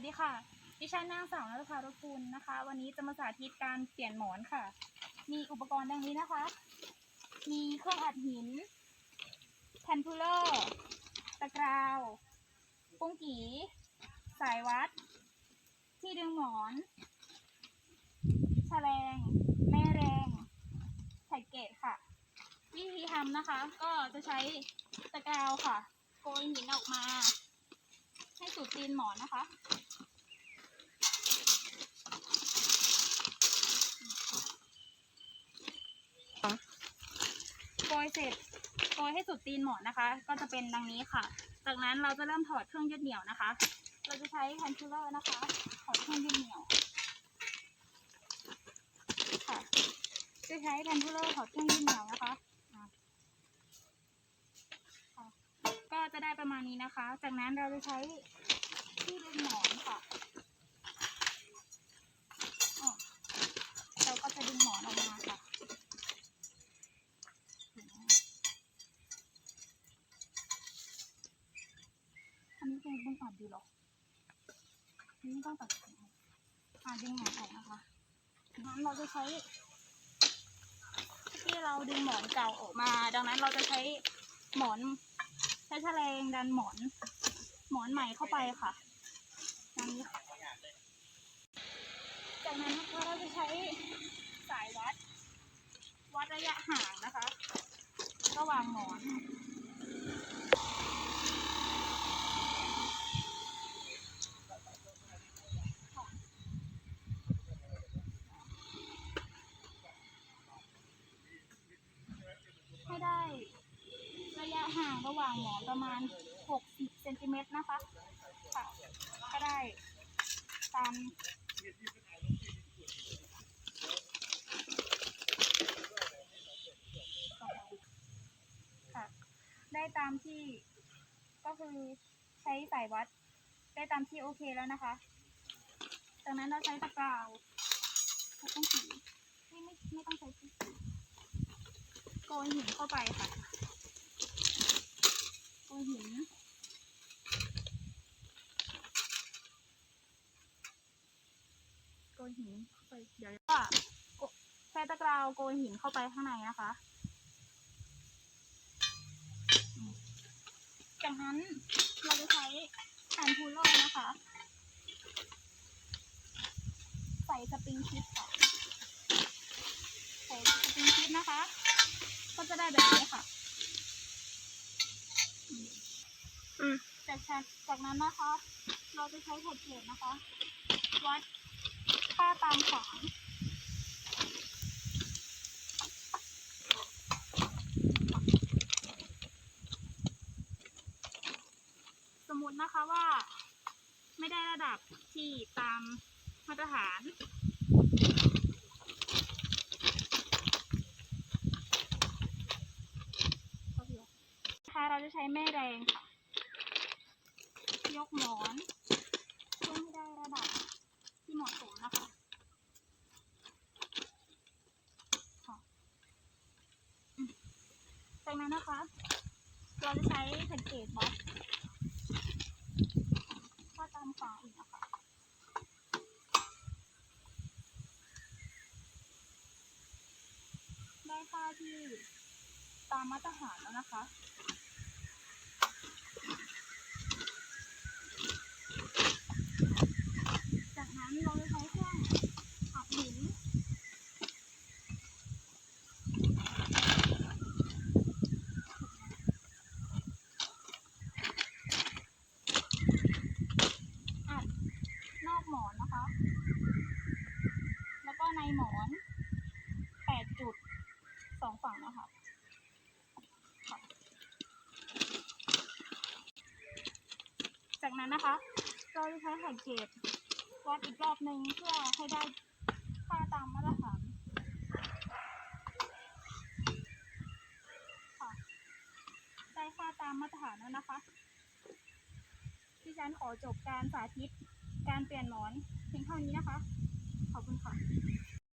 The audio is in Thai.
วัสดีค่ะ ดิฉันนางสาวนัทภารกุลนะคะ วันนี้จะมาสาธิตการเปลี่ยนหมอนค่ะ มีอุปกรณ์ดังนี้นะคะ มีเครื่องอัดหินแทนพูลเลอร์ตะกราวปุ้งกีสายวัด ที่ดึงหมอนแฉลง แม่แรงแท็กเกตค่ะ วิธีทำนะคะ ก็จะใช้ตะกราวค่ะ โกยหินออกมา ให้สุดตีนหมอนนะคะ โกย เสร็จโกยให้สุดตีนหมอนนะคะ ก็จะเป็นดังนี้ค่ะ จากนั้นเราจะเริ่มถอดเครื่องยึดเหนี่ยวนะคะ เราจะใช้แพนคูลเลอร์นะคะ ถอดเครื่องยึดเหนี่ยวค่ะ จะใช้แพนคูลเลอร์ถอดเครื่องยึดเหนี่ยวนะคะอะค่ะก็จะได้ประมาณนี้นะคะ จากนั้นเราจะใช้ที่ดึงหมอนค่ะอ๋อเราก็จะดึงหมอนออกมาค่ะ อันนี้เป็นดึงออกดีหรออันนี้ต้องตัดสินอ่าดึงหมอนออกนะคะงั้นเราจะใช้ที่เราดึงหมอนเก่าออกมา ดังนั้นเราจะใช้หมอน ใช้แฉลงดันหมอน หมอนใหม่เข้าไปค่ะดังนี้ค่ะจากนั้นนะคะเราจะใช้สายวัด วัดระยะห่างนะคะ ระหว่างหมอน ให้ได้ระยะห่าง ระหว่างหมอนประมาณ 60เซนติเมตรนะคะค่ะก็ได้ตามค่ะได้ตามที่ก็คือใช้สายวัด ได้ตามที่โอเคแล้วนะคะ จากนั้นเราใช้ตะกร้าวไม่ต้องสีไม่ไม่ไม่ต้องใช้สีโกยหินเข้าไปค่ะ โกยหิน โกยหินเข้าไปเดี๋ยวว่าโกใช้ตะกร้าวโกยหินเข้าไปข้างในนะคะ จากนั้นเราจะใช้แผ่นพูลเลอร์นะคะ ใส่สปริงชิปค่ะ ใส่สปริงชิปนะคะ ก็จะได้แบบนี้ค่ะอืมจากนั้นจากนั้นนะคะ เราจะใช้แผ่นเกจนะคะ วัดค่าตามขวางสมมติ นะคะว่า ไม่ได้ระดับที่ตามมาตรฐาน ค่ะเราจะใช้แม่แรงค่ะ ยกหมอนเพื่อให้ได้ระดับที่เหมาะสมนะคะจากนั้นนะคะ เราจะใช้แผ่นเกจบล็อกตามฝาอีกนะคะ ได้ค่า ที่ตามมาตรฐานแล้วนะคะ จากนั้นเราจะใช้เครื่องอัดหินอัดนอกหมอนนะคะ แล้วก็ในหมอนแปดจุดสองฝั่ง นะคะค่ะจากนั้นนะคะ เราจะใช้แผ่นเกจวัดอีกรอบหนึ่งเพื่อให้ได้ค่าตามมาตรฐานค่ะ ได้ค่าตามมาตรฐานแล้วนะคะที่ฉันขอจบการสาธิตการเปลี่ยนหมอนเพียงเท่านี้นะคะ ขอบคุณค่ะ